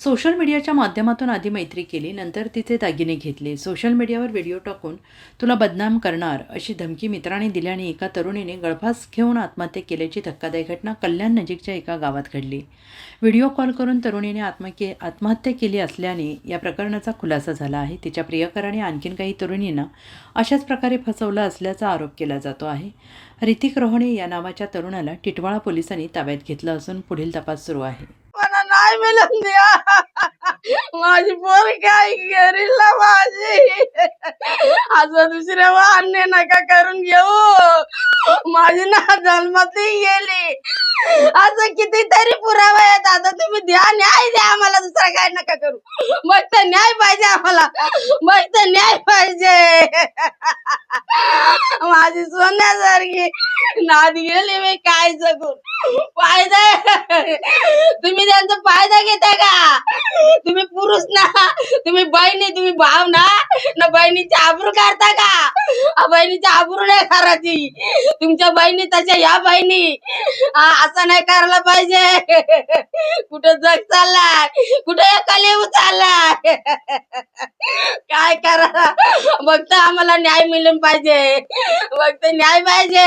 Social मीडियाच्या माध्यमातून आधी मैत्री केली नंतर तिचे दागिने घेतले. सोशल मीडियावर व्हिडिओ टाकून तुला बदनाम करणार अशी धमकी मित्राने दिल्याने एका तरुणीने गळफास घेऊन आत्महत्या केल्याची धक्कादायक घटना कल्याण नजीकच्या एका गावात घडली. व्हिडिओ कॉल करून तरुणीने आत्मके आत्महत्या केली असल्याने या प्रकरणाचा खुलासा झाला आहे. तिच्या प्रियकराने आणखीन काही तरुणींना अशाच प्रकारे फसवलं असल्याचा आरोप केला जातो आहे. ऋतिक रोहणे या नावाच्या तरुणाला टिटवाळा पोलिसांनी ताब्यात घेतलं असून पुढील तपास सुरू आहे. नाही मिळून द्या? माझी पोर काय करील माझी? असं दुसऱ्या अन्य नका करून घेऊ. माझी ना जन्मातही गेली. असं कितीतरी पुरावा आहेत. आता तुम्ही द्या न्याय द्या आम्हाला. दुसरा काय नका करू. मग तर न्याय पाहिजे आम्हाला. मग तर न्याय पाहिजे. माझी सोन्यासारखी. नाद गेले मी काय जगून? फायदा तुम्ही त्यांचा फायदा घेता का? तुम्ही पुरुष ना? तुम्ही बहिणी तुम्ही भाव ना? ना बहिणीची आबरू काढता का? बहिणीची आबरू नाही करायची. तुमच्या बहिणी तशा या बहिणी. असं नाही करायला पाहिजे. कुठं जग चाललाय? कुठं कलेऊ चाललाय? काय करा? फक्त आम्हाला न्याय मिळून पाहिजे. फक्त न्याय पाहिजे.